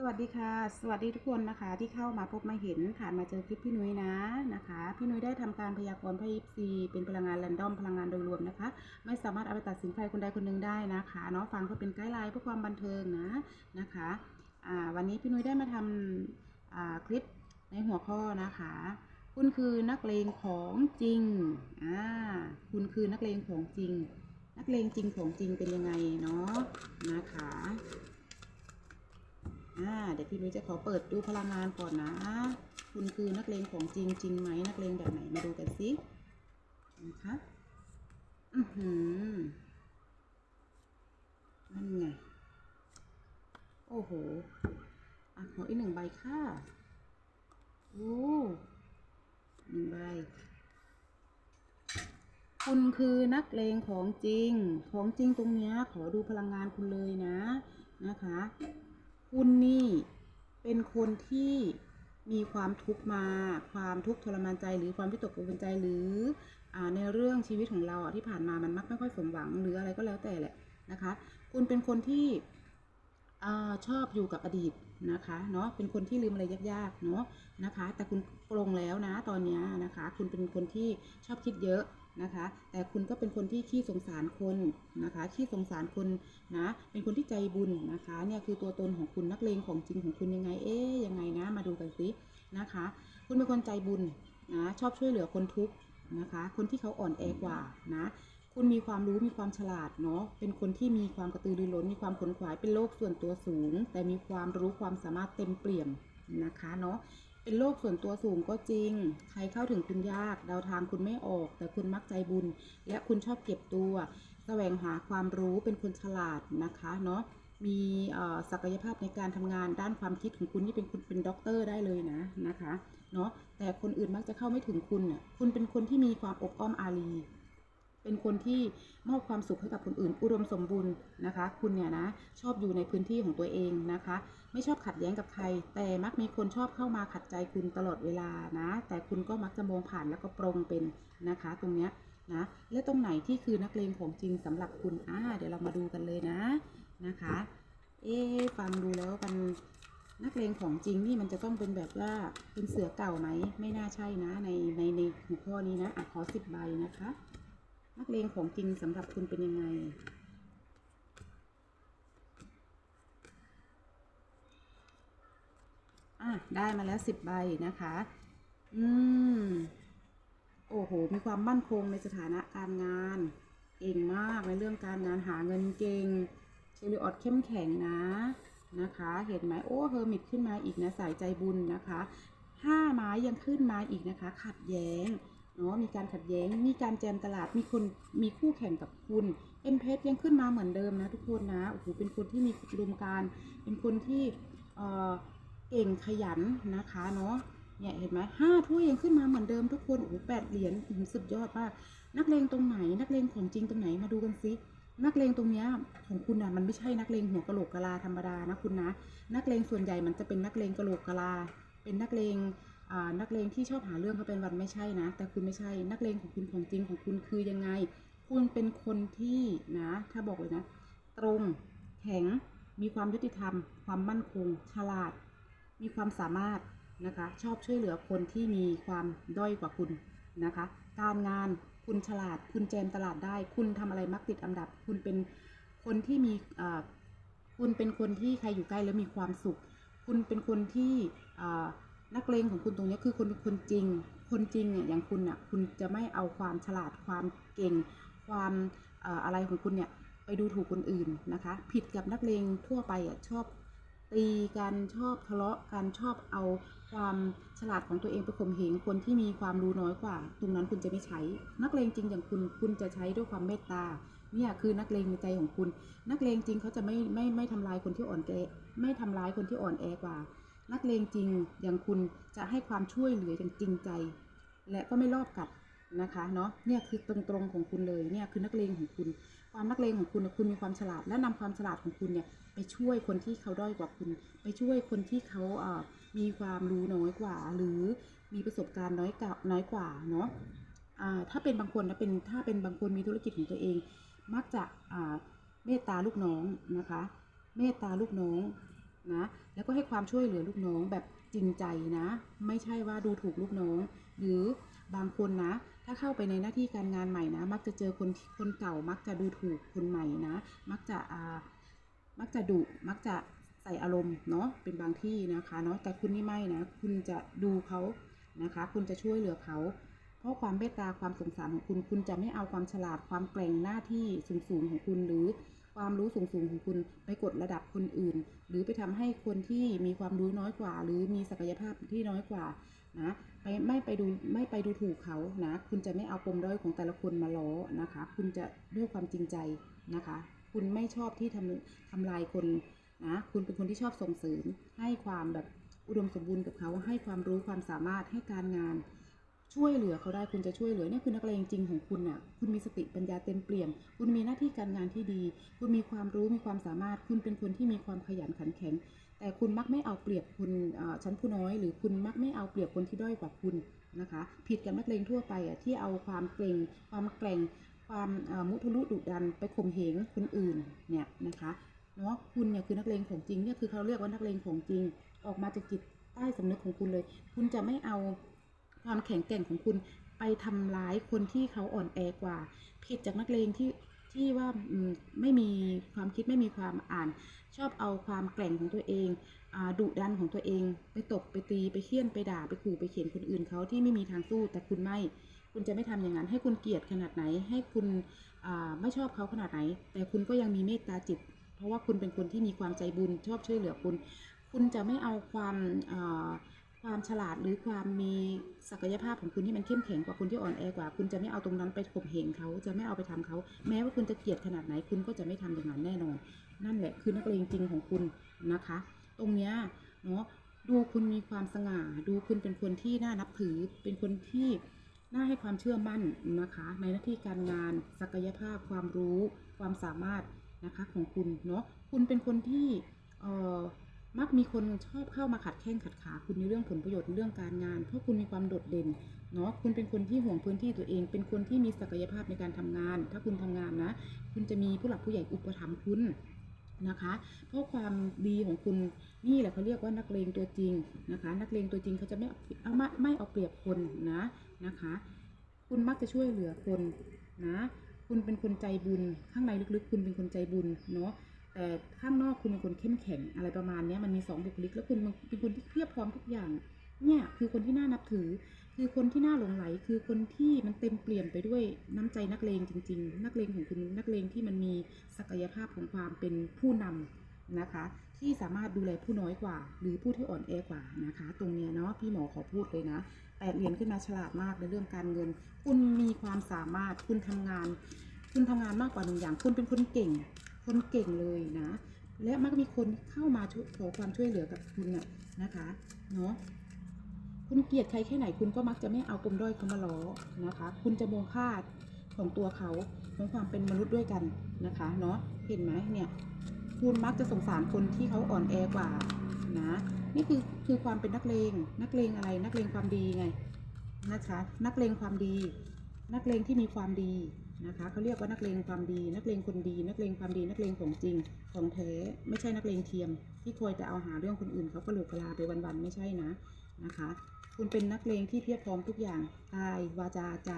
สวัสดีค่ะ สวัสดีทุกคนนะคะที่เข้ามาพบมาเห็นผ่านมาเจอคลิปพี่นุ้ยนะนะคะ พี่นุ้ยได้ทำการพยากรณ์ไพ่ยิปซีเป็นพลังงานแรนดอมพลังงานโดยรวมนะคะ ไม่สามารถเอาไปตัดสินใครคนใดคนหนึ่งได้นะคะเนาะฟังเพื่อเป็นไกด์ไลน์เพื่อความบันเทิงนะนะคะอ่าวันนี้พี่นุ้ยได้มาทำอ่าคลิปในหัวข้อนะคะ คุณคือนักเลงของจริงอ่าคุณคือนักเลงของจริง นักเลงจริงของจริงเป็นยังไงเนาะนะคะ อ่าเดี๋ยวพี่นุ้ยจะขอเปิดดูพลังงานก่อนนะ คุณคือนักเลงของจริงจริงไหมนักเลงแบบไหนมาดูกันสินะคะอือหือนั่นไง โอ้โหอะขออีกหนึ่งใบค่ะโอ้หนึ่งใบคุณคือนักเลงของจริง ของจริงตรงเนี้ยขอดูพลังงานคุณเลยนะ นะคะ คุณนี่เป็นคนที่มีความทุกข์มา ความทุกข์ทรมานใจ หรือความวิตกกังวลใจหรืออในเรื่องชีวิตของเราที่ผ่านมามันมักไม่ค่อยสมหวังหรืออะไรก็แล้วแต่แหละนะคะ คุณเป็นคนที่อชอบอยู่กับอดีตนะคะเนาะเป็นคนที่ลืมอะไรยากๆเนาะนะคะ แต่คุณปรงแล้วนะตอนนี้นะคะ คุณเป็นคนที่ชอบคิดเยอะ นะคะ แต่คุณก็เป็นคนที่ขี้สงสารคนนะคะขี้สงสารคนนะ เป็นคนที่ใจบุญนะคะ เนี่ยคือตัวตนของคุณนักเลงของจริงของคุณยังไง เอ๊ยยังไงนะ มาดูกันสินะคะ คุณเป็นคนใจบุญนะชอบช่วยเหลือคนทุกข์นะคะ คนที่เขาอ่อนแอกว่านะคุณมีความรู้มีความฉลาดเนาะ เป็นคนที่มีความกระตือรือร้น มีความขนขวาย เป็นโลกส่วนตัวสูง แต่มีความรู้ความสามารถเต็มเปี่ยมนะคะเนาะ เป็นโรคส่วนตัวสูงก็จริง ใครเข้าถึงคุณยาก เดาทางคุณไม่ออก แต่คุณมักใจบุญ และคุณชอบเก็บตัวแสวงหาความรู้เป็นคนฉลาดนะคะเนาะ มีศักยภาพในการทำงานด้านความคิดของคุณนี่เป็นคุณเป็นด็อกเตอร์ได้เลยนะนะคะ เนาะ แต่คนอื่นมักจะเข้าไม่ถึงคุณน่ยคุณเป็นคนที่มีความอบอ้อมอารี เป็นคนที่มอบความสุขให้กับคนอื่น อุดมสมบูรณ์นะคะ คุณเนี่ยนะชอบอยู่ในพื้นที่ของตัวเองนะคะ ไม่ชอบขัดแย้งกับใคร แต่มักมีคนชอบเข้ามาขัดใจคุณตลอดเวลานะ แต่คุณก็มักจะมองผ่านแล้วก็ปรงเป็นนะคะ ตรงเนี้ยนะและตรงไหนที่คือนักเลงของจริงสำหรับคุณอ่าเดี๋ยวเรามาดูกันเลยนะนะคะ เอ๊ฟังดูแล้วมันนักเลงของจริงนี่มันจะต้องเป็นแบบว่าเป็นเสือเก่าไหมไม่น่าใช่นะในในในหัวข้อนี้นะอะขอสิบใบนะคะ นักเลงของจริงสำหรับคุณเป็นยังไง อะ ได้มาแล้วสิบใบนะคะ อืม โอ้โห มีความมั่นคงในสถานะการงาน เก่งมากในเรื่องการงานหาเงินเก่งเชลิออดเข้มแข็งนะ นะคะ เห็นไหมโอ้เฮอร์มิตขึ้นมาอีกนะ สายใจบุญนะคะห้าไม้ยังขึ้นมาอีกนะคะ ขัดแย้ง เนาะมีการขัดแย้ง มีการแจมตลาดมีคนมีคู่แข่งกับคุณเอ็มเพชยังขึ้นมาเหมือนเดิมนะทุกคนนะโอ้โหเป็นคนที่มีอุมการ เป็นคนที่เอ่อเก่งขยันนะคะเนาะเนี่ยเห็นไหมห้าถ้วยยังขึ้นมาเหมือนเดิมทุกคนโอ้โหแปดเหรียญสุดยอดมากนักเลงตรงไหน นักเลงของจริงตรงไหนมาดูกันสินักเลงตรงเนี้ยของคุณอะมันไม่ใช่นักเลงหัวกะโหลกกะลาธรรมดานะคุณนะ นักเลงส่วนใหญ่มันจะเป็นนักเลงกะโหลกกะลา เป็นนักเลง นักเลงที่ชอบหาเรื่องเขาเป็นวันไม่ใช่นะ แต่คุณไม่ใช่นักเลงของคุณของจริงของคุณคือยังไง คุณเป็นคนที่นะ ถ้าบอกเลยนะ ตรงแข็งมีความยุติธรรม ความมั่นคง ฉลาด มีความสามารถนะคะ ชอบช่วยเหลือคนที่มีความด้อยกว่าคุณนะคะ การงานคุณฉลาด คุณแจมตลาดได้ คุณทำอะไรมักติดอันดับ คุณเป็นคนที่มีคุณเป็นคนที่ใครอยู่ใกล้แล้วมีความสุข คุณเป็นคนที่ นักเลงของคุณตรงนี้คือคนเป็นคนจริง คนจริงเนี่ยอย่างคุณอะคุณจะไม่เอาความฉลาดความเก่ง ความอะไรของคุณเนี่ยไปดูถูกคนอื่นนะคะ ผิดกับนักเลงทั่วไปอะชอบตีกันชอบทะเลาะกันชอบเอาความฉลาดของตัวเองไปข่มเหงคนที่มีความรู้น้อยกว่า ตรงนั้นคุณจะไม่ใช้ นักเลงจริงอย่างคุณคุณจะใช้ด้วยความเมตตาเนี่ยคือนักเลงในใจของคุณ นักเลงจริงเขาจะไม่ไม่ไม่ทำลายคนที่อ่อนแอไม่ทำร้ายคนที่อ่อนแอกว่า นักเลงจริงอย่างคุณจะให้ความช่วยเหลืออย่างจริงใจ และก็ไม่ลอบกัดนะคะเนาะเนี่ยคือตรงๆของคุณเลยเนี่ยคือนักเลงของคุณ ความนักเลงของคุณคุณมีความฉลาด และนำความฉลาดของคุณเนี่ยไปช่วยคนที่เขาด้อยกว่าคุณ ไปช่วยคนที่เขาเอ่อมีความรู้น้อยกว่า หรือมีประสบการณ์น้อยกว่าน้อยกว่าเนาะอ่าถ้าเป็นบางคนนะเป็นถ้าเป็นบางคนมีธุรกิจของตัวเอง มักจะอ่าเมตตาลูกน้องนะคะ เมตตาลูกน้อง นะแล้วก็ให้ความช่วยเหลือลูกน้องแบบจริงใจนะ ไม่ใช่ว่าดูถูกลูกน้อง หรือบางคนนะ ถ้าเข้าไปในหน้าที่การงานใหม่นะ มักจะเจอคนคนเก่า มักจะดูถูกคนใหม่นะ มักจะอ่ามักจะดุมักจะใส่อารมณ์เนาะเป็นบางที่นะคะเนาะแต่คุณนี่ไม่นะ คุณจะดูเขานะคะ คุณจะช่วยเหลือเขาเพราะความเมตตาความสงสารของคุณ คุณจะไม่เอาความฉลาดความแกร่งหน้าที่สูงๆของคุณหรือ ความรู้สูงๆของคุณไปกดระดับคนอื่น หรือไปทำให้คนที่มีความรู้น้อยกว่า หรือมีศักยภาพที่น้อยกว่านะไปไม่ไปดูไม่ไปดูถูกเขานะคุณจะไม่เอาปมด้อยของแต่ละคนมาล้อนะคะ คุณจะด้วยความจริงใจนะคะ คุณไม่ชอบที่ทำทำลายคนนะคุณเป็นคนที่ชอบส่งเสริมให้ความแบบอุดมสมบูรณ์กับเขาให้ความรู้ความสามารถให้การงาน ช่วยเหลือเขาได้คุณจะช่วยเหลือเนี่ยคือนักเลงจริงของคุณน่ะ คุณมีสติปัญญาเต็มเปี่ยม คุณมีหน้าที่การงานที่ดี คุณมีความรู้มีความสามารถ คุณเป็นคนที่มีความขยันขันแข็ง แต่คุณมักไม่เอาเปรียบคนเอ่อชั้นผู้น้อย หรือคุณมักไม่เอาเปรียบคนที่ด้อยกว่าคุณนะคะ ผิดกับนักเลงทั่วไปอะที่เอาความเกรงความแกร่ง ความมุทะลุดุดันไปข่มเหงคนอื่นเนี่ยนะคะเนาะคุณเนี่ยคือนักเลงของจริงเนี่ยคือเขาเรียกว่านักเลงของจริง ออกมาจากจิตใต้สำนึกของคุณเลย คุณจะไม่เอา ความแข็งแกร่งของคุณไปทำร้ายคนที่เขาอ่อนแอกว่า ผิดจากนักเลงที่ที่ว่าไม่มีความคิดไม่มีความอ่าน ชอบเอาความแกร่งของตัวเองอดุดันของตัวเอง ไปตบไปตีไปเคี่ยนไปด่าไปขู่ไปเขียนคนอื่นเขาที่ไม่มีทางสู้แต่คุณไม่ คุณจะไม่ทำอย่างนั้น ให้คุณเกลียดขนาดไหน ให้คุณไม่ชอบเขาขนาดไหน แต่คุณก็ยังมีเมตตาจิต เพราะว่าคุณเป็นคนที่มีความใจบุญชอบช่วยเหลือคุณ คุณจะไม่เอาความอ่า ความฉลาดหรือความมีศักยภาพของคุณที่มันเข้มแข็งกว่าคนที่อ่อนแอกว่า คุณจะไม่เอาตรงนั้นไปข่มเหงเขาจะไม่เอาไปทำเขา แม้ว่าคุณจะเกลียดขนาดไหนคุณก็จะไม่ทำอย่างนั้นแน่นอน นั่นแหละคือนักเลงจริงของคุณนะคะ ตรงเนี้ยเนาะดูคุณมีความสง่า ดูคุณเป็นคนที่น่านับถือ เป็นคนที่น่าให้ความเชื่อมั่นนะคะ ในหน้าที่การงาน ศักยภาพความรู้ ความสามารถนะคะของคุณเนาะคุณเป็นคนที่เอ่อ มักมีคนชอบเข้ามาขัดแข้งขัดขาคุณในเรื่องผลประโยชน์เรื่องการงาน เพราะคุณมีความโดดเด่นเนาะคุณเป็นคนที่ห่วงพื้นที่ตัวเอง เป็นคนที่มีศักยภาพในการทำงาน ถ้าคุณทำงานนะ คุณจะมีผู้หลักผู้ใหญ่อุปถัมภ์คุณนะคะ เพราะความดีของคุณนี่แหละเขาเรียกว่านักเลงตัวจริงนะคะ นักเลงตัวจริงเขาจะไม่เอาไม่ไม่เอาเปรียบคนนะนะคะ คุณมักจะช่วยเหลือคนนะ คุณเป็นคนใจบุญข้างในลึกๆ คุณเป็นคนใจบุญเนาะ ข้างนอกคุณเป็นคนเข้มแข็งอะไรประมาณนี้มันมีสองบุคลิก แล้วคุณเป็นคนที่เพียบพร้อมทุกอย่างเนี่ยคือคนที่น่านับถือ คือคนที่น่าหลงไหล คือคนที่มันเต็มเปลี่ยนไปด้วยน้ำใจนักเลงจริง ๆ นักเลงของคุณนักเลงที่มันมีศักยภาพของความเป็นผู้นำนะคะ ที่สามารถดูแลผู้น้อยกว่า หรือผู้ที่อ่อนแอกว่านะคะ ตรงเนี้ยเนาะพี่หมอขอพูดเลยนะแปดเหรียญขึ้นมาฉลาดมากในเรื่องการเงิน คุณมีความสามารถคุณทำงาน คุณทำงานมากกว่าหนึ่งอย่าง คุณเป็นคนเก่ง คนเก่งเลยนะ และมักมีคนเข้ามาขอความช่วยเหลือกับคุณน่ะนะคะเนาะคุณเกลียดใครแค่ไหนคุณก็มักจะไม่เอาปมด้อยเขามาล้อนะคะ คุณจะมองค่าของตัวเขาของความเป็นมนุษย์ด้วยกันนะคะเนาะเห็นไหมเนี่ยคุณมักจะสงสารคนที่เขาอ่อนแอกว่านะนี่คือคือความเป็นนักเลง นักเลงอะไรนักเลงความดีไงนะคะนักเลงความดี นักเลงที่มีความดี นะคะเขาเรียกว่านักเลงความดี นักเลงคนดี นักเลงความดี นักเลงของจริงของแท้ไม่ใช่นักเลงเทียม ที่คอยแต่เอาหาเรื่องคนอื่นเขากระโหลกกระลาไปวันๆไม่ใช่นะนะคะ คุณเป็นนักเลงที่เพียบพร้อมทุกอย่างกายวาจาใจ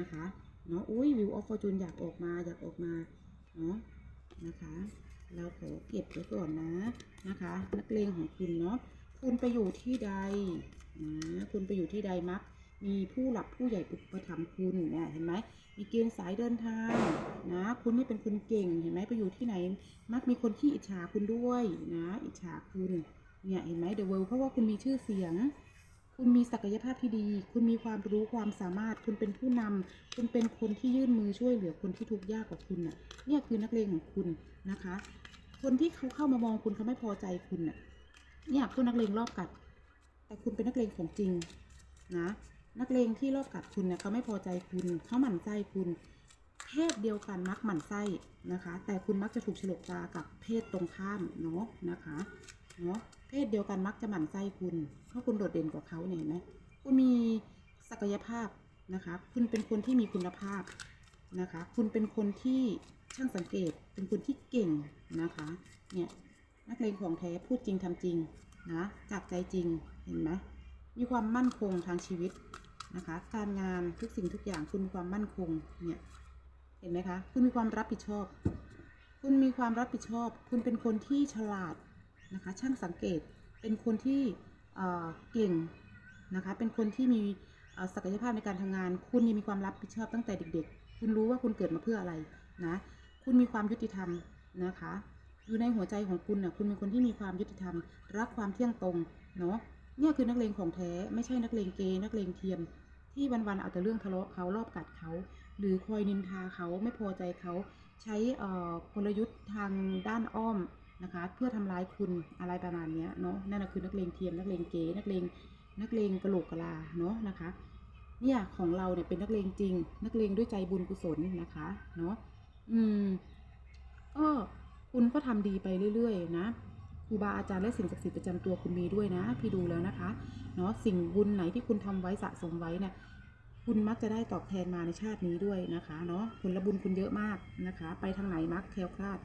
นะคะเนาะอุ้ยวิวออฟฟอร์จูนอยากออกมาอยากออกมาเนาะนะคะ เราขอเก็บไว้ก่อนนะนะคะ นักเลงของคุณเนาะคุณไปอยู่ที่ใดนะคุณไปอยู่ที่ใดมัก มีผู้หลักผู้ใหญ่อุปถัมภ์คุณเนี่ยเห็นไหมมีเกณฑ์สายเดินทางนะ คุณนี่เป็นคนเก่งเห็นไหมไปอยู่ที่ไหน มักมีคนที่อิจฉาคุณด้วยนะ อิจฉาคุณเนี่ยเห็นไหมเดอะเวิลด์เพราะว่าคุณมีชื่อเสียง คุณมีศักยภาพที่ดี คุณมีความรู้ความสามารถ คุณเป็นผู้นำคุณเป็นคนที่ยื่นมือช่วยเหลือคนที่ทุกข์ยากกว่าคุณน่ะเนี่ยคือนักเลงของคุณนะคะ คนที่เขาเข้ามามองคุณเขาไม่พอใจคุณน่ะเนี่ยพวกนักเลงรอบกัด แต่คุณเป็นนักเลงของจริงนะ นักเลงที่รอบกัดคุณเนี่ยเขาไม่พอใจคุณเขาหมั่นไส้คุณเพศเดียวกันมักหมั่นไส้นะคะ แต่คุณมักจะถูกฉลกตากับเพศตรงข้ามเนาะนะคะเนาะเพศเดียวกันมักจะหมั่นไส้คุณเพราะคุณโดดเด่นกว่าเขาเนี่ยเห็นไหมคุณมีศักยภาพนะคะ คุณเป็นคนที่มีคุณภาพนะคะ คุณเป็นคนที่ช่างสังเกต เป็นคนที่เก่งนะคะ เนี่ยนักเลงของแท้พูดจริงทำจริงนะจากใจจริงเห็นไหมมีความมั่นคงทางชีวิต นะคะ การงานทุกสิ่งทุกอย่างคุณมีความมั่นคงเนี่ยเห็นไหมคะ คุณมีความรับผิดชอบ คุณมีความรับผิดชอบ คุณเป็นคนที่ฉลาดนะคะ ช่างสังเกตเป็นคนที่เอ่อเก่งนะคะ เป็นคนที่มีศักยภาพในการทำงาน คุณยังมีความรับผิดชอบตั้งแต่เด็ก ๆ คุณรู้ว่าคุณเกิดมาเพื่ออะไรนะ คุณมีความยุติธรรมนะคะ อยู่ในหัวใจของคุณน่ะคุณเป็นคนที่มีความยุติธรรม รักความเที่ยงตรงเนาะเนี่ยคือนักเลงของแท้ ไม่ใช่นักเลงเกย์นักเลงเทียม ที่วันๆเอาแต่เรื่องทะเลาะเขารอบกัดเขา หรือคอยนินทาเขาไม่พอใจเขาใช้กลยุทธ์ทางด้านอ้อมนะคะ เพื่อทำร้ายคุณอะไรประมาณนี้เนาะนั่นคือนักเลงเทียมนักเลงเก๋นักเลงนักเลงกระโหลกกะลาเนาะนะคะเนี่ยของเราเนี่ยเป็นนักเลงจริง นักเลงด้วยใจบุญกุศลนะคะเนาะอืมก็คุณก็ทำดีไปเรื่อยๆ นะ ครูบาอาจารย์และสิ่งศักดิ์สิทธิ์ประจำตัวคุณมีด้วยนะ พี่ดูแล้วนะคะเนาะสิ่งบุญไหนที่คุณทำไว้สะสมไว้เนี่ยคุณมักจะได้ตอบแทนมาในชาตินี้ด้วยนะคะเนาะผลบุญคุณเยอะมากนะคะ ไปทางไหนมักแคล้วคลาด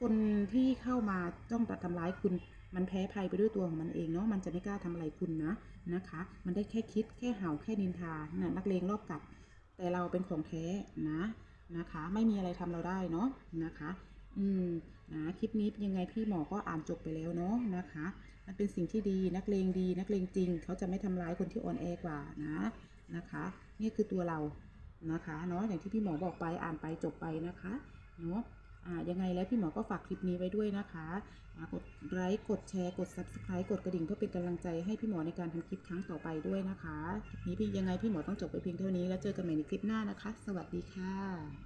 คนที่เข้ามาจ้องจะทำร้ายคุณมันแพ้ภัยไปด้วยตัวของมันเองเนาะมันจะไม่กล้าทำอะไรคุณนะนะคะ มันได้แค่คิดแค่เห่าแค่นินทานะนักเลงรอบกัด แต่เราเป็นของแท้นะนะคะ ไม่มีอะไรทำเราได้เนาะนะคะ อืม นะคลิปนี้ยังไงพี่หมอก็อ่านจบไปแล้วเนาะนะคะ มันเป็นสิ่งที่ดีนักเลงดี นักเลงจริง เขาจะไม่ทำร้ายคนที่อ่อนแอกว่านะนะคะ นี่คือตัวเรานะคะเนาะอย่างที่พี่หมอบอกไปอ่านไปจบไปนะคะเนาะอ่ายังไงแล้วพี่หมอก็ฝากคลิปนี้ไว้ด้วยนะคะ กดไลค์ กดแชร์ กด subscribe กดกระดิ่งเพื่อเป็นกำลังใจให้พี่หมอในการทำคลิปครั้งต่อไปด้วยนะคะคลิปนี้พี่ยังไงพี่หมอต้องจบไปเพียงเท่านี้แล้วเจอกันใหม่ในคลิปหน้านะคะ สวัสดีค่ะ